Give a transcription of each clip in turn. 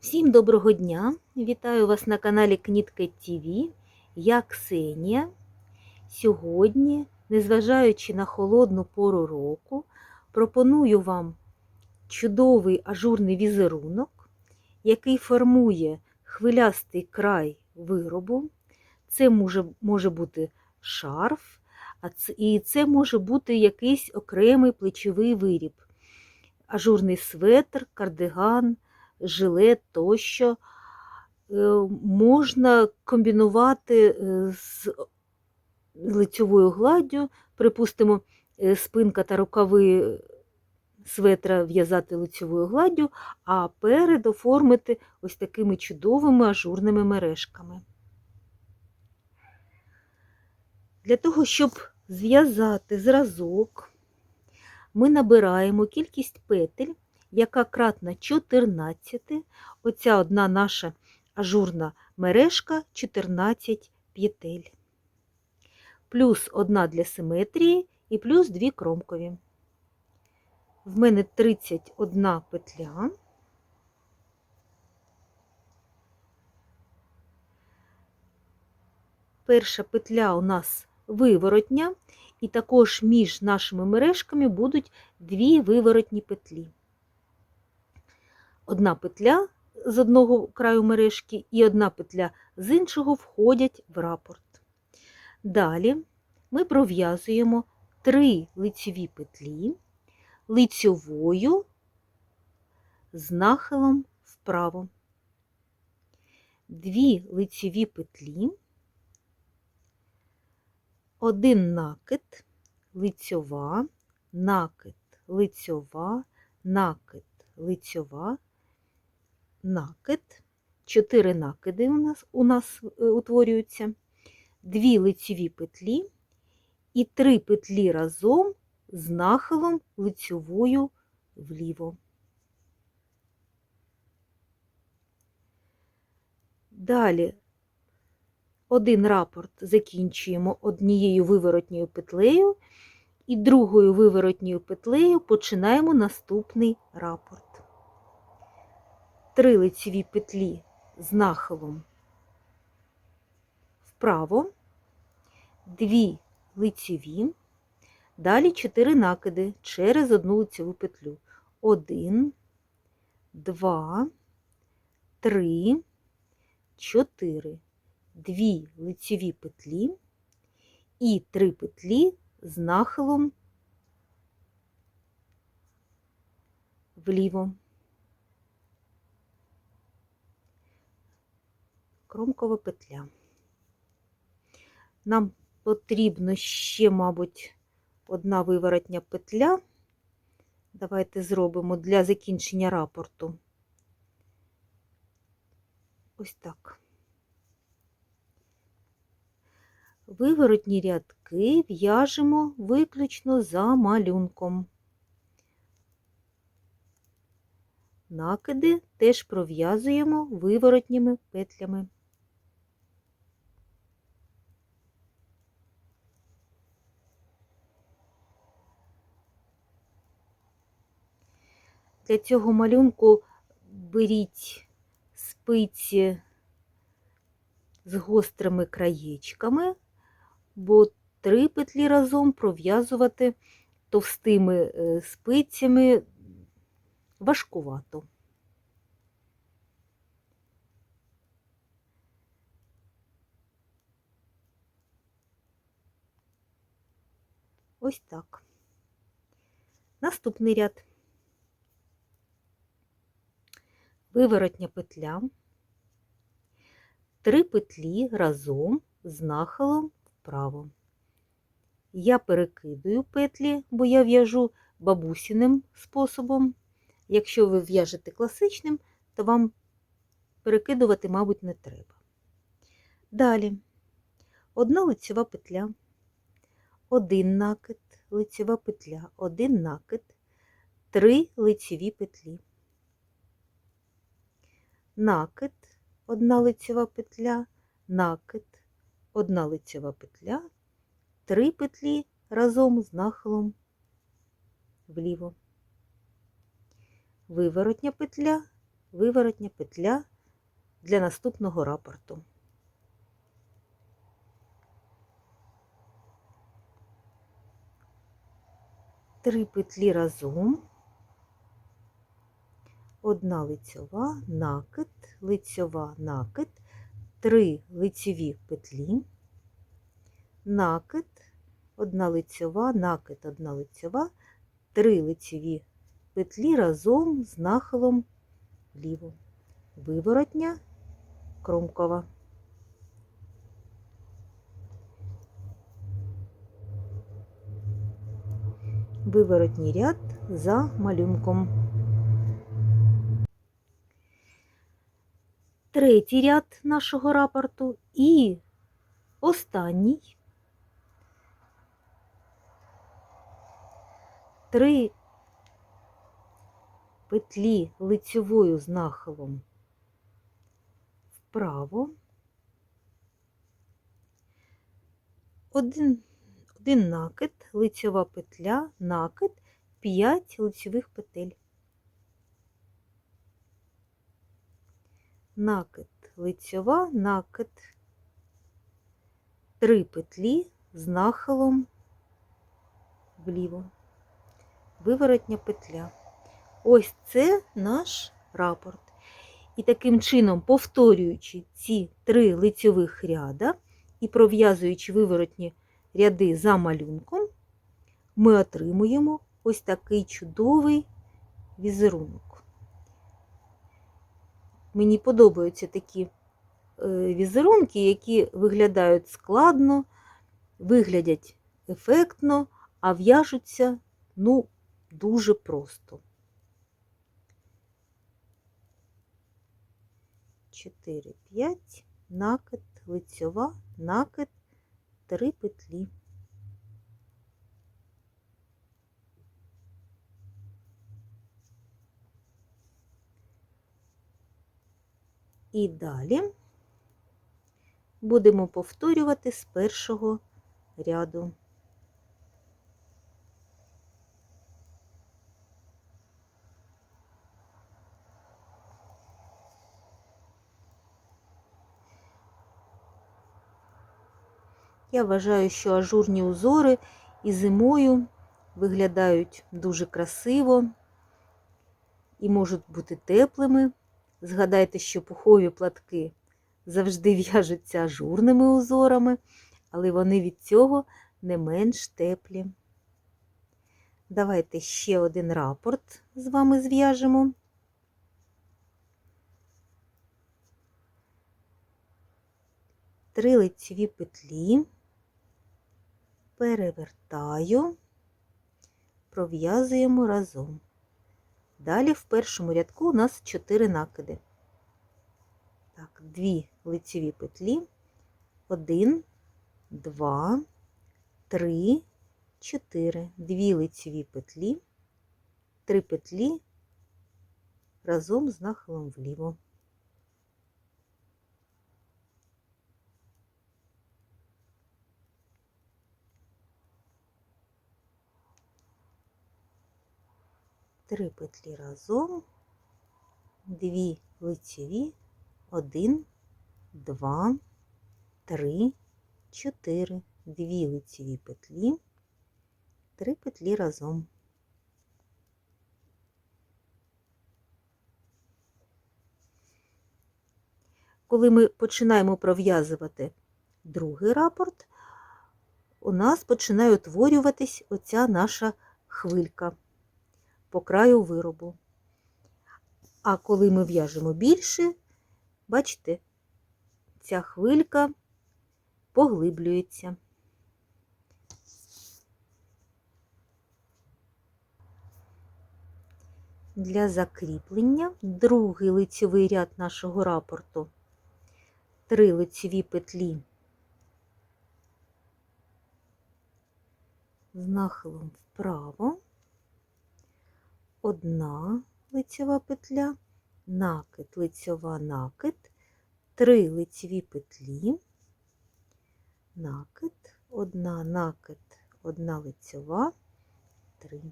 Всім доброго дня! Вітаю вас на каналі Кнітка ТВ. Я Ксенія. Сьогодні, незважаючи на холодну пору року, пропоную вам чудовий ажурний візерунок, який формує хвилястий край виробу. Це може, може бути шарф, і це може бути якийсь окремий плечовий виріб, ажурний светр, кардиган жилет тощо. Е, Можна комбінувати е, з лицьовою гладдю, припустимо, е, спинка та рукави светра в'язати лицьовою гладдю, а перед оформити ось такими чудовими ажурними мережками. Для того, щоб зв'язати зразок, ми набираємо кількість петель яка кратна 14, оця одна наша ажурна мережка 14 п'єтель. Плюс одна для симетрії і плюс дві кромкові. В мене 31 петля. Перша петля у нас виворотня, і також між нашими мережками будуть дві виворотні петлі одна петля з одного краю мережки і одна петля з іншого входять в рапорт. Далі ми пров'язуємо три лицеві петлі лицьовою з нахилом вправо. Дві лицеві петлі, один накид, лицьова, накид, лицьова, накид, лицьова, накид, 4 накиди у нас у нас е, утворюються, 2 лицеві петлі і 3 петлі разом з нахилом лицьовою вліво. Далі один рапорт закінчуємо однією виворотньою петлею і другою виворотньою петлею починаємо наступний рапорт три лицеві петлі з нахилом вправо, дві лицеві, далі чотири накиди через одну лицеву петлю. Один, два, три, чотири, дві лицеві петлі і три петлі з нахилом вліво. Кромкова петля. Нам потрібно ще, мабуть, одна виворотня петля. Давайте зробимо для закінчення рапорту. Ось так. Виворотні рядки в'яжемо виключно за малюнком. Накиди теж пров'язуємо виворотніми петлями. Для цього малюнку беріть спиці з гострими краєчками, бо три петлі разом пров'язувати товстими е, спицями важкувато. Ось так. Наступний ряд. Виворотня петля, три петлі разом з нахилом вправо. Я перекидую петлі, бо я в'яжу бабусіним способом. Якщо ви в'яжете класичним, то вам перекидувати, мабуть, не треба. Далі одна лицева петля, один накид, лицева петля, один накид, три лицеві петлі накид, одна лицева петля, накид, одна лицева петля, три петлі разом з нахилом вліво. Виворотня петля, виворотня петля для наступного рапорту. Три петлі разом, одна лицьова, накид, лицьова, накид, три лицьові петлі, накид, одна лицьова, накид, одна лицьова, три лицьові петлі разом з нахилом вліво. Виворотня кромкова. Виворотній ряд за малюнком. Третій ряд нашого рапорту і останній. Три петлі лицьовою з нахилом вправо, один, один накид, лицьова петля, накид, 5 лицьових петель. Накид, лицьова, накид, 3 петлі з нахилом вліво, виворотня петля. Ось це наш рапорт. І таким чином, повторюючи ці три лицьових ряда і пров'язуючи виворотні ряди за малюнком, ми отримуємо ось такий чудовий візерунок. Мені подобаються такі е, візерунки, які виглядають складно, виглядять ефектно, а в'яжуться ну, дуже просто. 4, 5, накид, лицьова, накид, 3 петлі. І далі будемо повторювати з першого ряду. Я вважаю, що ажурні узори і зимою виглядають дуже красиво і можуть бути теплими. Згадайте, що пухові платки завжди в'яжуться ажурними узорами, але вони від цього не менш теплі. Давайте ще один рапорт з вами зв'яжемо. Три лицеві петлі перевертаю, пров'язуємо разом. Далі в першому рядку у нас 4 накиди. Так, дві лицеві петлі, 1, 2, 3, 4, дві лицеві петлі, 3 петлі разом з нахилом вліво. Три петлі разом, дві лицеві, один, два, три, чотири, дві лицеві петлі, три петлі разом. Коли ми починаємо пров'язувати другий рапорт, у нас починає утворюватись оця наша хвилька по краю виробу. А коли ми в'яжемо більше, бачите, ця хвилька поглиблюється. Для закріплення другий лицевий ряд нашого рапорту, три лицеві петлі з нахилом вправо одна лицьова петля, накид, лицьова накид, три лицеві петлі, накид, одна накид, одна лицьова, три.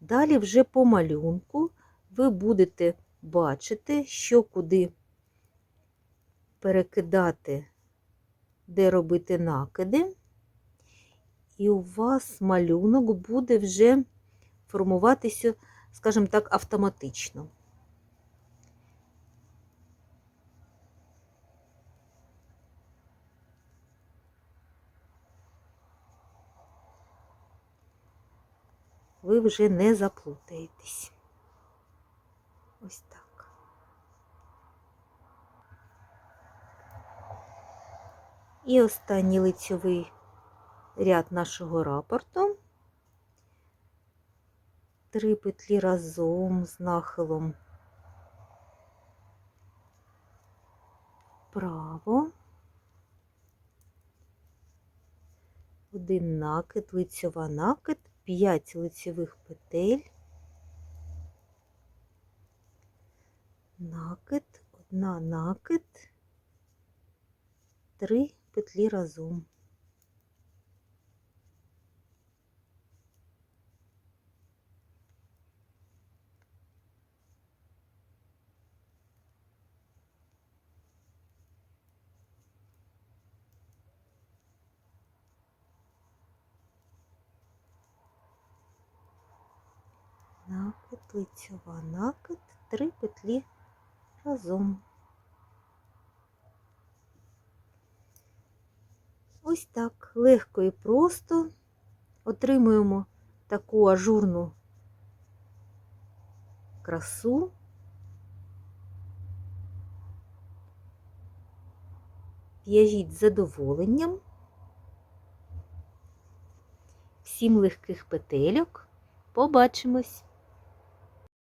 Далі вже по малюнку ви будете бачите, що куди перекидати, де робити накиди, і у вас малюнок буде вже формуватися, скажімо так, автоматично. Ви вже не заплутаєтесь. Ось так. І останній лицьовий ряд нашого рапорту. Три петлі разом з нахилом вправо. Один накид, лицьова накид, 5 лицьових петель, накид, одна накид, три петлі разом. накид, лицьова накид, три петлі разом. Ось так легко і просто отримуємо таку ажурну красу. В'яжіть з задоволенням. Всім легких петельок. Побачимось!